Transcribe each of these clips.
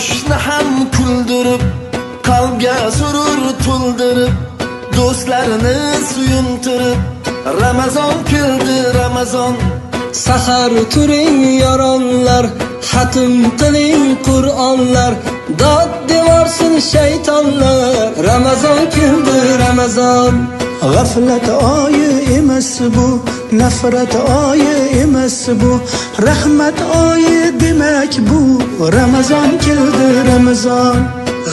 qo'shni ham kuldirib qalbga surur to'ldirib do'stlarini suyuntirib ramazon keldi ramazon sahar turing yoronlar xatm qiling qur'onlar dod devorsin shaytonlar ramazon keldi ramazon غفلت آی امس بو نفرت آی امس بو رحمت آی دمک بو رمضان کلد رمضان.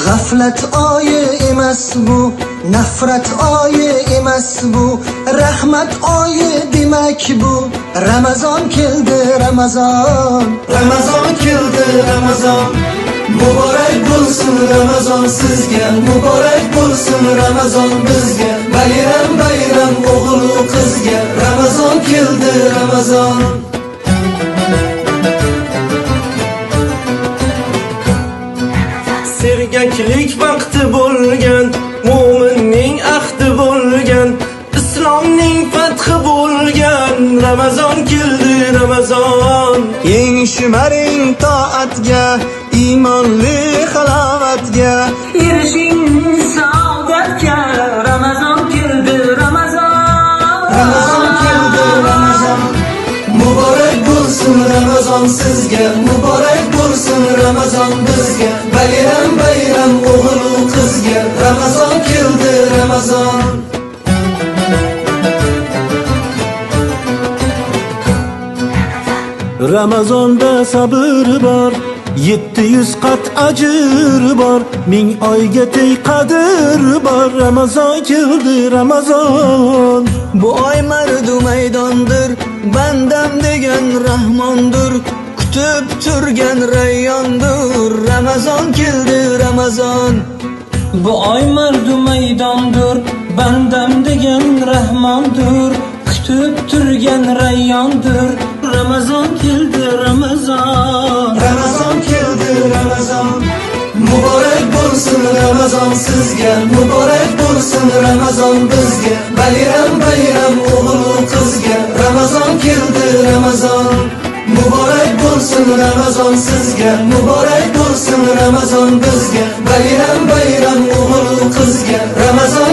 غفلت آی امس بو نفرت آی امس بو رحمت آی دمک بو رمضان کلد رمضان. رمضان کلد رمضان. Muborak bo'lsin Ramazon sizga Muborak bo'lsin Ramazon bizga. Bayram bayram o'g'il qizga Ramazon keldi Ramazon. Sergaklik vaqti bo'lgan Mo'minning ahdi bo'lgan Islomning fathi bo'lgan. Ramazon keldi Ramazon. Eng shimaring toatga, iymonli halovatga. Erishing saodatga Ramazon keldi Ramazon Ramazon keldi Ramazon Muborak bo'lsin Ramazon sizga Muborak bo'lsin Ramazon bizga Bayram bayram o'g'il qizga Ramazon keldi Ramazon Ramazonda sabr bor, 700 qat ajr bor, ming oyga teng qadr bor. Ramazon keldi Ramazon. Bu oy mardu maydondir Bandam degan rahmondir Kutib turgan rayyondir Ramazon keldi Ramazon Bu oy mardu maydondir Bandam degan rahmondir Kutib turgan rayyondir Ramazon keldi Ramazon Ramazon keldi Ramazon Muborak bo'lsin Ramazon sizga Muborak bo'lsin Ramazon bizga Bayram bayram o'g'il qizga Ramazon keldi Ramazon Muborak bo'lsin Ramazon sizga Muborak bo'lsin Ramazon bizga Bayram bayram Ramazon keldi Ramazon